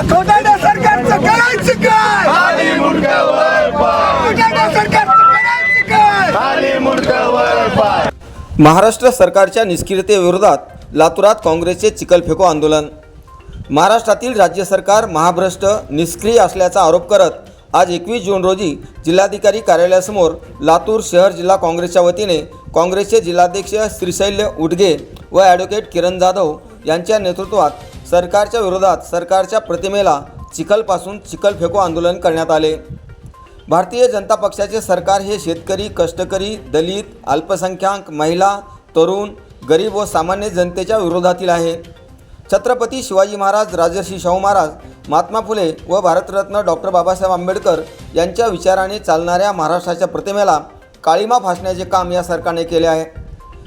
खोटाड्या सरकारचं करायचं काय? खाली मुंडकावर पाय. खोटाड्या सरकारचं करायचं काय? खाली मुंडकावर पाय. महाराष्ट्र सरकारच्या निष्क्रियतेविरोधात लातूरात काँग्रेसचे चिखल फेको आंदोलन. महाराष्ट्रातील राज्य सरकार महाभ्रष्ट निष्क्रिय असल्याचा आरोप करत आज एकवीस जून रोजी जिल्हाधिकारी कार्यालयासमोर लातूर शहर जिल्हा काँग्रेसच्या वतीने काँग्रेसचे जिल्हाध्यक्ष श्रीशैल्य उडगे व ॲडव्होकेट किरण जाधव यांच्या नेतृत्वात सरकारच्या विरोधात सरकारच्या प्रतिमेला चिखलपासून चिखल फेको आंदोलन करण्यात आले. भारतीय जनता पक्षाचे सरकार हे शेतकरी कष्टकरी दलित अल्पसंख्याक महिला तरुण गरीब व सामान्य जनतेच्या विरोधातील आहे. छत्रपती शिवाजी महाराज राजर्षी शाहू महाराज महात्मा फुले व भारतरत्न डॉक्टर बाबासाहेब आंबेडकर यांच्या विचाराने चालणाऱ्या महाराष्ट्राच्या प्रतिमेला काळीमा फासण्याचे काम या सरकारने केले आहे.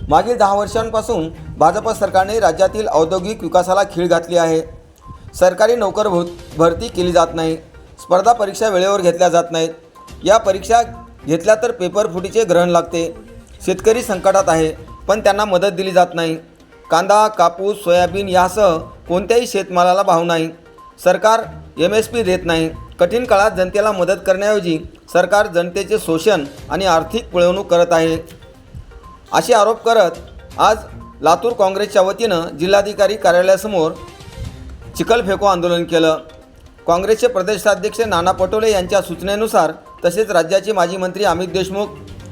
मागील दहा वर्षांपासून भाजप सरकारने राज्यातील औद्योगिक विकासाला खीळ घातली आहे. सरकारी नोकर भो भरती केली जात नाही. स्पर्धा परीक्षा वेळेवर घेतल्या जात नाहीत. या परीक्षा घेतल्या तर पेपर फुटीचे ग्रहण लागते. शेतकरी संकटात आहे पण त्यांना मदत दिली जात नाही. कांदा कापूस सोयाबीन यासह कोणत्याही शेतमालाला भाव नाही. सरकार एम एस पी देत नाही. कठीण काळात जनतेला मदत करण्याऐवजी सरकार जनतेचे शोषण आणि आर्थिक पिळवणूक करत आहे. असे आरोप करत आज लातूर काँग्रेसच्या वतीनं जिल्हाधिकारी कार्यालयासमोर चिखल फेको आंदोलन केलं. काँग्रेसचे प्रदेशाध्यक्ष नाना पटोले यांच्या सूचनेनुसार तसेच राज्याचे माजी मंत्री अमित देशमुख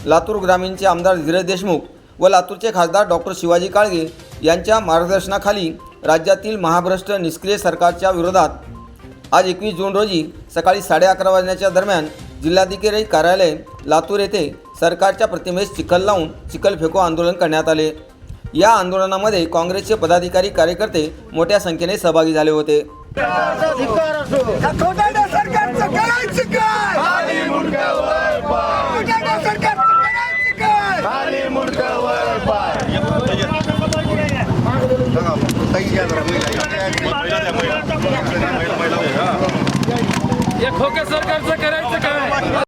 लातूर ग्रामीणचे आमदार धीरज देशमुख व लातूरचे खासदार डॉक्टर शिवाजी काळगे यांच्या मार्गदर्शनाखाली राज्यातील महाभ्रष्ट निष्क्रिय सरकारच्या विरोधात आज एकवीस जून रोजी सकाळी साडे अकरा वाजण्याच्या दरम्यान जिल्हाधिकारी कार्यालय लातूर येथे सरकारच्या प्रतिमेस चिखल लावून चिखल फेको आंदोलन करण्यात आले. या आंदोलनामध्ये काँग्रेसचे पदाधिकारी कार्यकर्ते मोठ्या संख्येने सहभागी झाले होते. या सरकारचं करायचं काय?